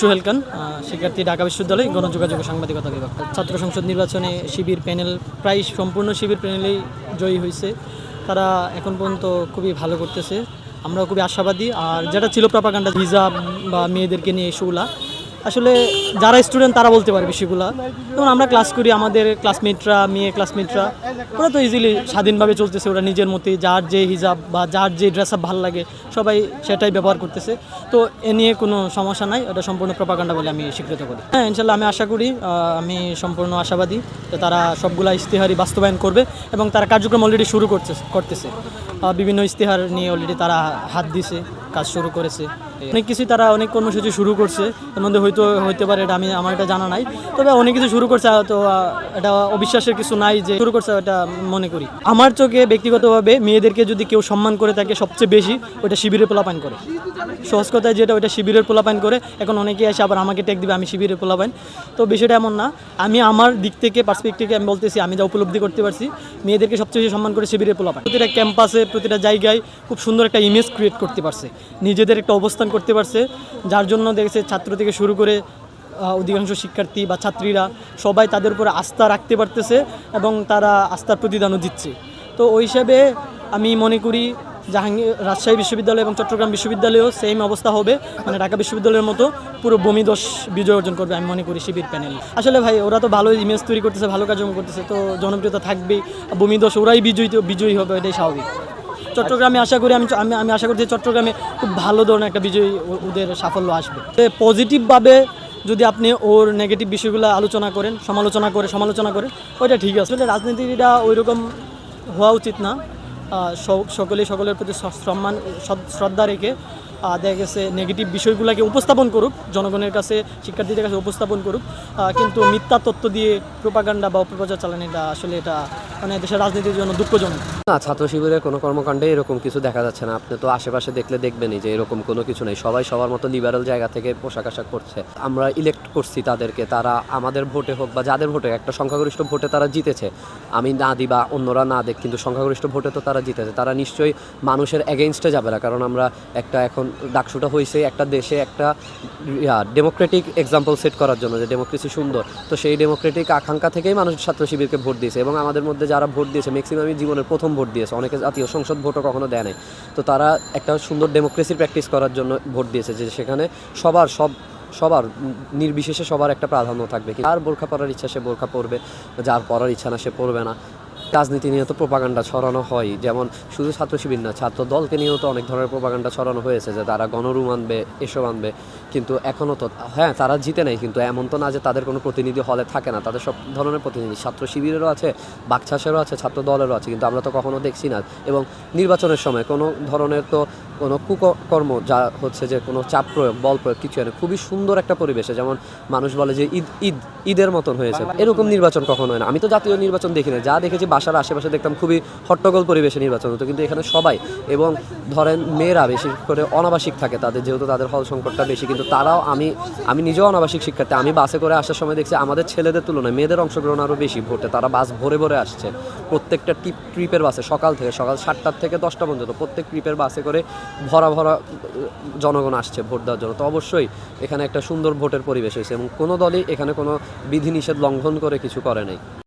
সোহেল খান শিক্ষার্থী ঢাকা বিশ্ববিদ্যালয় গণযোগাযোগ সাংবাদিকতা বিভাগ। ছাত্র সংসদ নির্বাচনে শিবির প্যানেল, প্রায় সম্পূর্ণ শিবির প্যানেলেই জয়ী হয়েছে। তারা এখন পর্যন্ত খুবই ভালো করতেছে। আমরা খুবই আশাবাদী। আর যেটা ছিল প্রপাগান্ডা হিজাব বা মেয়েদেরকে নিয়ে ইস্যুগুলা আসলে যারা স্টুডেন্ট তারা বলতে পারে বিষয়গুলো। যেমন আমরা ক্লাস করি, আমাদের ক্লাসমেটরা মেয়ে ক্লাসমেটরা ওরা তো ইজিলি স্বাধীনভাবে চলতেছে, ওরা নিজের মতে যার যে হিজাব বা যার যে ড্রেস আপ ভালো লাগে, সবাই সেটাই ব্যবহার করতেছে। তো এ নিয়ে কোনো সমস্যা নাই এটা সম্পূর্ণ প্রপাগান্ডা বলে আমি স্বীকৃত করি। হ্যাঁ ইনশাল্লাহ আমি আশা করি আমি সম্পূর্ণ আশাবাদী যে তারা সবগুলা ইস্তেহারই বাস্তবায়ন করবে এবং তারা কার্যক্রম অলরেডি শুরু করছে করতেছে। বিভিন্ন ইস্তেহার নিয়ে অলরেডি তারা হাত দিছে, কাজ শুরু করেছে। অনেক কিছুই তারা অনেক কর্মসূচি শুরু করছে। এর মধ্যে হয়তো, হইতে পারে এটা আমি, আমার এটা জানা নাই। তবে অনেক কিছু শুরু করছে তো এটা অবিশ্বাসের কিছু নাই যে শুরু করছে, এটা মনে করি। আমার চোখে ব্যক্তিগতভাবে মেয়েদেরকে যদি কেউ সম্মান করে থাকে সবচেয়ে বেশি ওটা শিবিরে পোলাপান করে। সহজ কথায় যেটা, ওইটা শিবিরের পোলাপান করে। এখন অনেকেই আসে আবার আমাকে টেক দিবে, আমি শিবিরের পোলাপান তো বিষয়টা এমন না, আমি আমার দিক থেকে পার্সপেক্টিভে আমি বলতেছি, আমি যা উপলব্ধি করতে পারছি, মেয়েদেরকে সবচেয়ে বেশি সম্মান করে শিবিরের পোলাপান প্রতিটা ক্যাম্পাসে প্রতিটা জায়গায় খুব সুন্দর একটা ইমেজ ক্রিয়েট করতে পারছে। নিজেদের একটা অবস্থান করতে পারছে, যার জন্য দেখেছে ছাত্র থেকে শুরু করে অধিকাংশ শিক্ষার্থী বা ছাত্রীরা সবাই তাদের উপরে আস্থা রাখতে পারতেছে এবং তারা আস্থার প্রতিদানও দিচ্ছে। তো ওই হিসাবে আমি মনে করি জাহাঙ্গীর রাজশাহী বিশ্ববিদ্যালয় এবং চট্টগ্রাম বিশ্ববিদ্যালয়েও সেম অবস্থা হবে। মানে ঢাকা বিশ্ববিদ্যালয়ের মতো পুরো ভূমিদোষ বিজয় অর্জন করবে আমি মনে করি শিবির প্যানেল আসলে ভাই, ওরা তো ভালো ইমেজ তৈরি করতেছে, ভালো কাজকর্ম করতেছে, তো জনপ্রিয়তা থাকবেই। ভূমিদোষ ওরাই বিজয়ী বিজয়ী হবে, এটাই স্বাভাবিক। চট্টগ্রামে আশা করি, আমি আমি আমি আশা করছি চট্টগ্রামে খুব ভালো ধরনের একটা বিজয়ী ওদের সাফল্য আসবে। পজিটিভভাবে যদি আপনি ওর নেগেটিভ বিষয়গুলো আলোচনা করেন, সমালোচনা করে সমালোচনা করে ওইটা ঠিক আছে। রাজনীতিটা ওই রকম হওয়া উচিত না। আহ, স- সকলেই সকলের প্রতি সম্মান শ্রদ্ধা রেখে দেখা গেছে নেগেটিভ বিষয়গুলোকে উপস্থাপন করুক, জনগণের কাছে, শিক্ষার্থীদের কাছে উপস্থাপন করুক কিন্তু মিথ্যা তত্ত্ব দিয়ে প্রোপাগান্ডা বা অপপ্রচার চালানো এটা আসলে এটা মানে দেশের রাজনীতির জন্য দুঃখজনক। না, ছাত্র শিবিরের কোনো কর্মকাণ্ডে এরকম কিছু দেখা যাচ্ছে না। আপনি তো আশেপাশে দেখলে দেখবেনই যে এরকম কোনো কিছু নেই। সবাই সবার মতো লিবারাল জায়গা থেকে পোশাক আশাক করছে আমরা ইলেক্ট করছি তাদেরকে। তারা আমাদের ভোটে হোক বা যাদের ভোটে একটা সংখ্যাগরিষ্ঠ ভোটে তারা জিতেছে। আমি না দিই বা অন্যরা না দেখ, কিন্তু সংখ্যাগরিষ্ঠ ভোটে তো তারা জিতেছে। তারা নিশ্চয়ই মানুষের এগেনস্টে যাবে না। কারণ আমরা একটা এখন ডাকসুটা হয়েছে একটা দেশে একটা ডেমোক্রেটিক এক্সাম্পল সেট করার জন্য যে ডেমোক্রেসি সুন্দর। তো সেই ডেমোক্রেটিক আকাঙ্ক্ষা থেকেই মানুষ ছাত্র শিবিরকে ভোট দিয়েছে এবং আমাদের মধ্যে যারা ভোট দিয়েছে ম্যাক্সিমামই জীবনের প্রথম ভোট দিয়েছে। অনেকে জাতীয় সংসদ ভোটও কখনো দেয় নাই। তো তারা একটা সুন্দর ডেমোক্রেসির প্র্যাকটিস করার জন্য ভোট দিয়েছে যে সেখানে সবার, সব, সবার, নির্বিশেষে সবার একটা প্রাধান্য থাকবে। আর বোরখা পরার ইচ্ছা সে বোরখা পরবে, যার পরার ইচ্ছা না সে পরবে না। রাজনীতি নিয়ে তো প্রপাগান্ডা ছড়ানো হয়। যেমন শুধু ছাত্র শিবির না ছাত্র দলকে নিয়েও তো অনেক ধরনের প্রপাগান্ডা ছড়ানো হয়েছে যে তারা গণরুম আনবে এসব আনবে। কিন্তু এখনও তো হ্যাঁ তারা জিতে নাই কিন্তু এমন তো না যে তাদের কোনো প্রতিনিধি হলে থাকে না। তাদের সব ধরনের প্রতিনিধি ছাত্র শিবিরেরও আছে বাকছাসেরও আছে ছাত্র দলেরও আছে কিন্তু আমরা তো কখনো দেখছি না। এবং নির্বাচনের সময় কোনো ধরনের তো কোনো কুকর্ম যা হচ্ছে যে কোনো চাপ প্রয়োগ বল প্রয়োগ কিছু হয় না খুবই সুন্দর একটা পরিবেশে। যেমন মানুষ বলে যে ঈদ ঈদ ঈদের মতন হয়েছে। এরকম নির্বাচন কখনো হয় না। আমি তো জাতীয় নির্বাচন দেখি না যা দেখেছি বাসার আশেপাশে দেখতাম খুবই হট্টগোল পরিবেশে নির্বাচন হতো। কিন্তু এখানে সবাই এবং ধরেন মেয়েরা বেশি করে অনাবাসিক থাকে তাদের, যেহেতু তাদের হল সংকটটা বেশি, কিন্তু তারাও আমি আমি নিজেও অনাবাসিক শিক্ষার্থী। আমি বাসে করে আসার সময় দেখছি আমাদের ছেলেদের তুলনায় মেয়েদের অংশগ্রহণ আরও বেশি ভোটে, তারা বাস ভরে ভরে আসছে। প্রত্যেকটা টিপ, ট্রিপের বাসে, সকাল থেকে, সকাল সাতটার থেকে দশটা পর্যন্ত প্রত্যেক ট্রিপের বাসে করে ভরা ভরা জনগণ আসছে ভোট দেওয়ার জন্য। তো অবশ্যই এখানে একটা সুন্দর ভোটের পরিবেশ হয়েছে এবং কোনো দলই এখানে কোনো বিধিনিষেধ লঙ্ঘন করে কিছু করে নাই।